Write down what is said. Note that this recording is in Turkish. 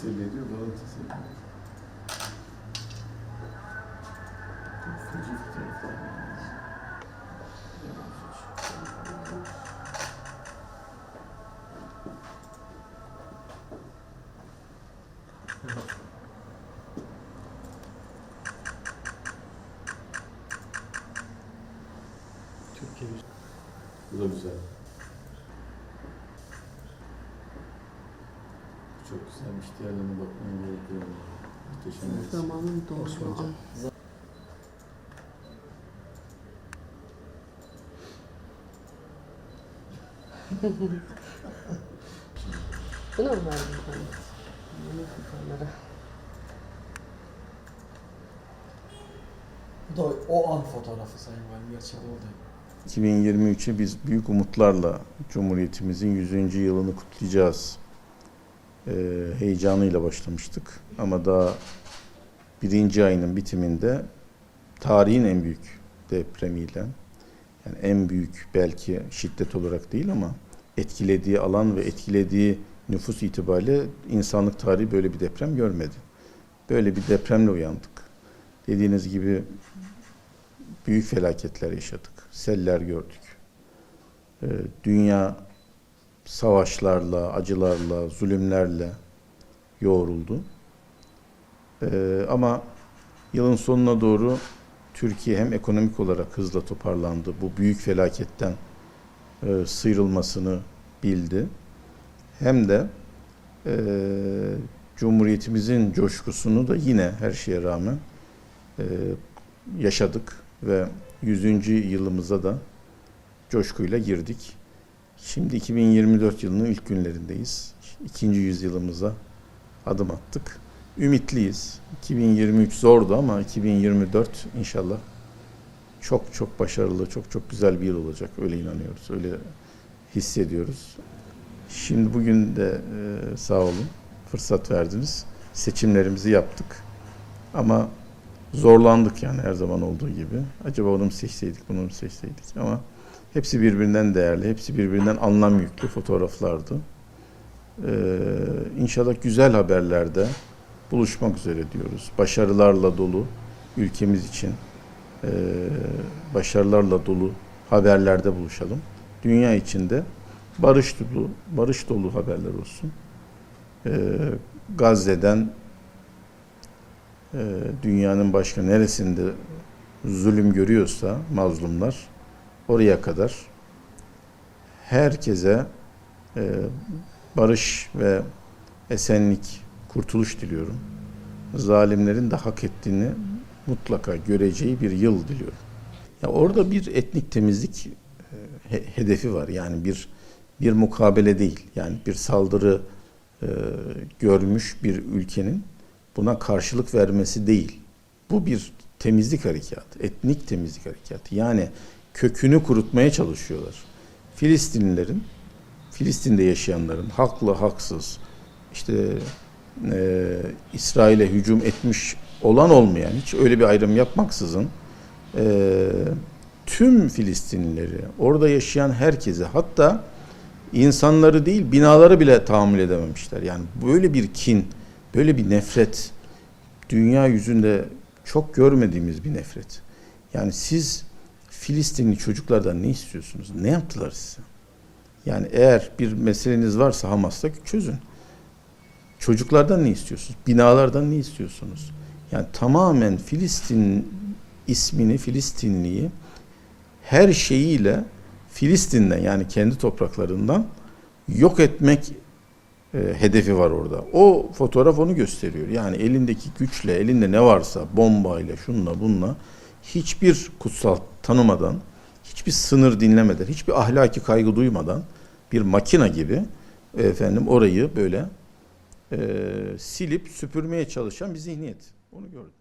teselli ediyor, bana teselli ediyor. Türkiye Bu da güzel. Çok güzelmiş. Diğerlerine bakmaya gerek yok. Muhteşem. Zamanın doğru. Bunu mu verdin bana? Bunu kupanlara. Bu da o an fotoğrafı Sayın Valim gerçekten oldu. 2023'e biz büyük umutlarla Cumhuriyetimizin 100. yılını kutlayacağız. Ee, heyecanıyla başlamıştık. Ama daha birinci ayının bitiminde tarihin en büyük depremiyle, yani en büyük belki şiddet olarak değil ama etkilediği alan ve etkilediği nüfus itibariyle insanlık tarihi böyle bir deprem görmedi. Böyle bir depremle uyandık. Dediğiniz gibi büyük felaketler yaşadık. Seller gördük. Ee, dünya savaşlarla, acılarla, zulümlerle yoğruldu. Ee, ama yılın sonuna doğru Türkiye hem ekonomik olarak hızla toparlandı. Bu büyük felaketten e, sıyrılmasını bildi. Hem de e, Cumhuriyetimizin coşkusunu da yine her şeye rağmen e, yaşadık ve 100. yılımıza da coşkuyla girdik. Şimdi 2024 yılının ilk günlerindeyiz. İkinci yüzyılımıza adım attık. Ümitliyiz. 2023 zordu ama 2024 inşallah çok çok başarılı, çok çok güzel bir yıl olacak. Öyle inanıyoruz, öyle hissediyoruz. Şimdi bugün de e, sağ olun, fırsat verdiniz. Seçimlerimizi yaptık. Ama zorlandık yani her zaman olduğu gibi. Acaba onu mu seçseydik, bunu mu seçseydik ama hepsi birbirinden değerli, hepsi birbirinden anlam yüklü fotoğraflardı. Ee, inşallah güzel haberlerde buluşmak üzere diyoruz. Başarılarla dolu ülkemiz için e, başarılarla dolu haberlerde buluşalım. Dünya içinde barış dolu, barış dolu haberler olsun. Ee, Gazze'den e, dünyanın başka neresinde zulüm görüyorsa mazlumlar oraya kadar herkese e, barış ve esenlik, kurtuluş diliyorum. Zalimlerin de hak ettiğini mutlaka göreceği bir yıl diliyorum. Ya orada bir etnik temizlik e, he- hedefi var. Yani bir bir mukabele değil. Yani bir saldırı e, görmüş bir ülkenin buna karşılık vermesi değil. Bu bir temizlik harekatı, etnik temizlik harekatı. Yani kökünü kurutmaya çalışıyorlar. Filistinlilerin, Filistin'de yaşayanların haklı haksız, işte e, İsrail'e hücum etmiş olan olmayan, hiç öyle bir ayrım yapmaksızın e, tüm Filistinlileri, orada yaşayan herkese hatta insanları değil binaları bile tahammül edememişler. Yani böyle bir kin, böyle bir nefret dünya yüzünde çok görmediğimiz bir nefret. Yani siz Filistinli çocuklardan ne istiyorsunuz? Ne yaptılar size? Yani eğer bir meseleniz varsa Hamas'ta çözün. Çocuklardan ne istiyorsunuz? Binalardan ne istiyorsunuz? Yani tamamen Filistin ismini, Filistinliyi her şeyiyle Filistin'den yani kendi topraklarından yok etmek e, hedefi var orada. O fotoğraf onu gösteriyor. Yani elindeki güçle, elinde ne varsa bombayla, şunla bununla hiçbir kutsal tanımadan, hiçbir sınır dinlemeden, hiçbir ahlaki kaygı duymadan bir makina gibi efendim orayı böyle e, silip süpürmeye çalışan bir zihniyet. Onu gördüm.